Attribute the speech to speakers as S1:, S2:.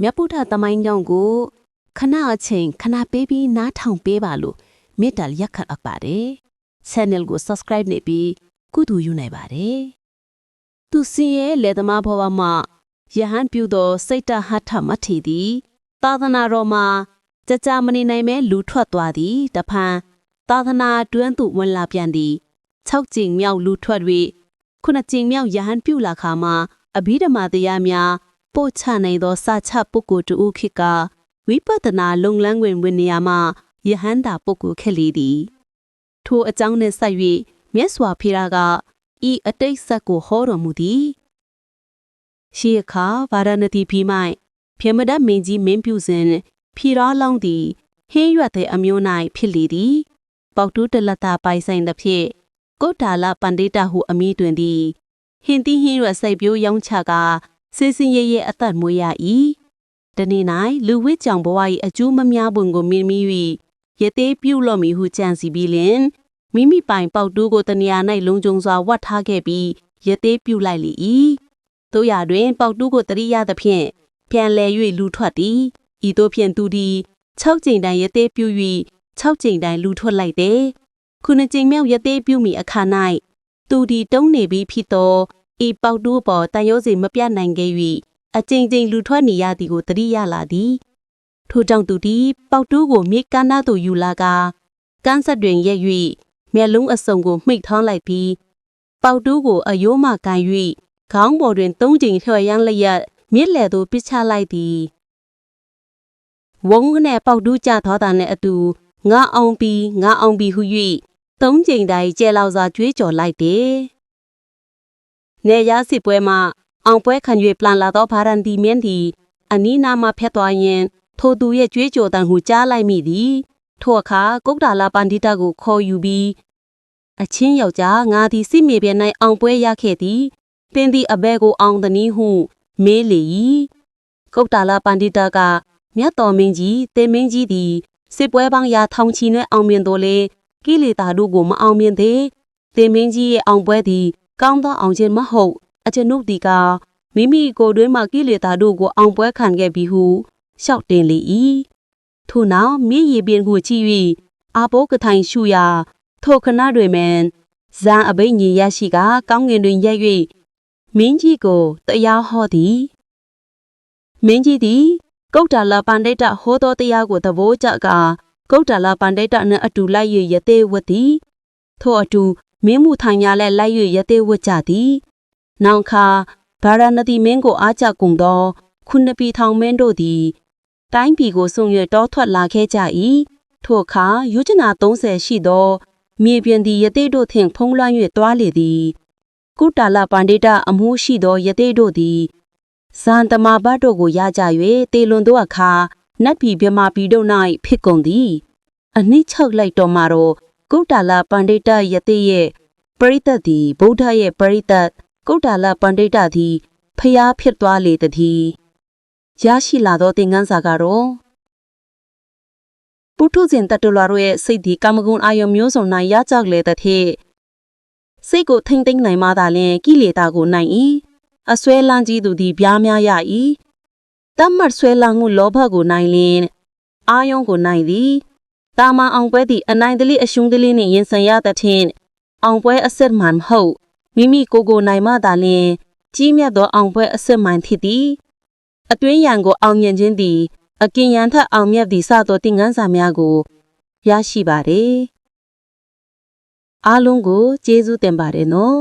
S1: မြတ်ဗုဒ္ဓသမိုင်းကြောင့်ကိုခဏအချိန်ခဏပေးပြီးနားထောင်ပေးပါလို့မေတ္တာရက်ခတ်အပ်ပါတယ် channel ကို subscribe နေပြီးကုတူယူနိုင်ပါတယ်သူစင်ရဲ့လေသမားဘဝမှာယဟန်ပြုသောစိတ်တဟထမထေသည်သာသနာတော်မှာကြကြမနေနိုင်မဲလူထွက်သွားသည်တဖန်သာသနာတွန်းသူဝင်လာပြန်သည်6ကြိမ်မြောက်လူထွက်၍ခုနှစ်ကြိမ်မြောက်ယဟန်ပြုလာခါမှာအဘိဓမ္မာတရားများ ပို့ချနိုင်သောစာချပုဂ္ဂိုလ်တူခိကဝိပဿနာလုံလန်းဝင်ဝင်နေရာမှာယဟန်တာပုဂ္ဂိုလ်ခက်လေသည်ထိုအကြောင်းနှင့်ဆက်၍မြတ်စွာဘုရားကဤအတိတ်ဆက်ကိုဟောတော်မူသည်ရှိအခါဗာရဏသီဖီမိုင်ပြမဒတ်မင်းကြီးမင်းပြုစဉ်ဖြီရောလောင်းသည်ဟင်းရွက်တဲ့အမျိုး၌ဖြစ်လေသည်ပေါတူးတလတပိုင်ဆိုင်သဖြင့်ကုတ်တာလပန္တိတဟုအမည်တွင်သည်ဟင်တိဟင်းရွက်စိတ်ပြိုးရောင်းချကာ စေစင်ရရဲ့အသက်မွေးရ၏တနေ့၌လူဝစ်ကြောင်ဘဝ၏အကျိုးမများပွန်ကိုမြင်မိ၍ရသေးပြုတ်လော့မီဟုကြံစီပြီးလင်မိမိပိုင်ပေါက်တူးကိုတနေရာ၌လုံခြုံစွာဝတ်ထားခဲ့ပြီးရသေးပြုတ်လိုက်လေ၏တို့ရတွင် ပေါက်တူးကိုတရိရသဖြင့်ပြန်လဲ၍လူထွက်သည်ဤသို့ဖြင့်သူသည်6ကြိမ်တိုင်ရသေးပြုတ်၍6ကြိမ်တိုင်လူထွက်လိုက်တယ်ခုနှစ်ကြိမ်မြောက်ရသေးပြုတ်မိအခါ၌သူသည်တုံးနေပြီးဖြစ်သော ဤပေါက်တူးပေါ်တန်ရုံးစီမပြတ်နိုင်ခဲ့၍အကြိမ်ကြိမ်လူထွက်နေရသည်ကိုတရိရလာသည်ထို့ကြောင့်သူသည်ပေါက်တူးကိုမြေကမ်းနားသို့ယူလာကာကန်းဆက်တွင်ရက်၍မျက်လုံးအစုံကိုမှိတ်ထောင်းလိုက်ပြီးပေါက်တူးကိုအယိုးမှကန်၍ခေါင်းပေါ်တွင်သုံးကြိမ်လျှော်ရမ်းလျက်မြစ်လယ်သို့ပစ်ချလိုက်သည်ဝုန်းကနဲ့ပေါက်တူးကြသောတာနှင့်အတူငါအောင်ပြီးငါအောင်ပြီးဟု၍သုံးကြိမ်တိုင်ကျဲလောက်စွာကြွေးကြော်လိုက်တယ်။ နေရစစ်ပွဲမှာအောင်ပွဲခံ၍ပလန်လာသောဗာရန်ဒီမင်းသည်အနီးနားမှဖျက်သွားရင် ထိုသူရဲ့ကြွေးကြော်တန်ဟုကြားလိုက်မိသည်။ထိုအခါကုတ်တာလာပန္တိတကိုခေါ်ယူပြီးအချင်းယောက်ျားငါသည်စိမေပြ၌အောင်ပွဲရခဲ့သည်ပင်သည်အဘဲကိုအောင်သနည်းဟုမေးလေ၏ကုတ်တာလာပန္တိတကမြတ်တော်မင်းကြီးတေမင်းကြီးသည်စစ်ပွဲပေါင်းရာထောင်ချီနှင့်အောင်မြင်တော်လေကိလေသာတို့ကိုမအောင်မြင်သေးတေမင်းကြီးရဲ့အောင်ပွဲသည် ကောင်းသောအောင်ခြင်းမဟုတ်အကျွန်ုပ်ဒီကမိမိကိုယ်တွင်းမှကိလေသာတို့ကိုအောင်ပွဲခံခဲ့ပြီးဟုလျှောက်တင်လေ၏ထို့နောက်မြည်ရည်ပင်ကိုချီ၍အာဘောကထိုင်ရှူရာထိုခဏတွင်မန်ဇန်အဘိညာရရှိကကောင်းငင်တွင်ရက်၍မင်းကြီးကိုတရားဟောသည်မင်းကြီးသည်ကုတ်တာလပန္ဒိတဟောသောတရားကိုသဘောကျကကုတ်တာလပန္ဒိတနှင့်အတူလိုက်၍ရသေးဝတ်သည်ထို့အတူ မင်းမှုထိုင်များလည်းလိုက်၍ရသေးဝတ်ကြသည်နောင်ခါဗာရာဏသီမင်းကိုအားကြကုန်သော ခုနှစ်ပြည်ထောင်မင်းတို့သည် တိုင်းပြည်ကိုဆုံရတောထွက်လာခဲ့ကြ၏ထို့အခါယူကျနာ30ရှိသော မြေပြင်သည်ယသိတို့ထင်ဖုံးလွှမ်း၍တွားလေသည်ကုတာလပန္ဒိတအမှုရှိသောယသိတို့သည်ဇန်တမဘတ်တို့ကိုရကြ၍တေလွန်သောအခါနတ်ပြည်မြမပြည်တို့၌ဖြစ်ကုန်သည် အနည်းချုပ်လိုက်တော်မှာတော့ ကုတာလပန္ဒိတယသိရဲ့ပရိသတ်သည်ဗုဒ္ဓရဲ့ပရိသတ်ကုတာလပန္ဒိတသည်ဖျားဖြစ်သွားလေသည်ရရှိလာသောသင်ခန်းစာကတော့ပုထုဇဉ်တတ္တလွာတို့ရဲ့စိတ်ဒီကာမဂုဏ်အာယုံမျိုးစုံ၌ရကြလေတဲ့ဖြစ်စိတ်ကိုထိမ့်သိမ့်နိုင်မှသာလျှင်ကိလေသာကိုနိုင်၏အစွဲလန်းကြီးသူသည်ပြားများရ၏တမတ်ဆွဲလန်းမှုလောဘကိုနိုင်လျင်အာယုံကိုနိုင်သည် တာမန်အောင်ပွဲသည့်အနိုင်တလိအရှုံးတလိနှင့်ရင်ဆိုင်ရတဲ့ထင်အောင်ပွဲအစစ်မှန်မဟုတ်မိမိကိုယ်ကိုနိုင်မှသာလျှင်ကြီးမြတ်သောအောင်ပွဲအစစ်မှန်ဖြစ်သည်အတွင်းရန်ကိုအောင်မြင်ခြင်းသည်အကင်ရန်ထက်အောင်မြတ်သည့်စသောသင်ခန်းစာများကိုရရှိပါတယ်အားလုံးကိုကျေးဇူးတင်ပါတယ်နော်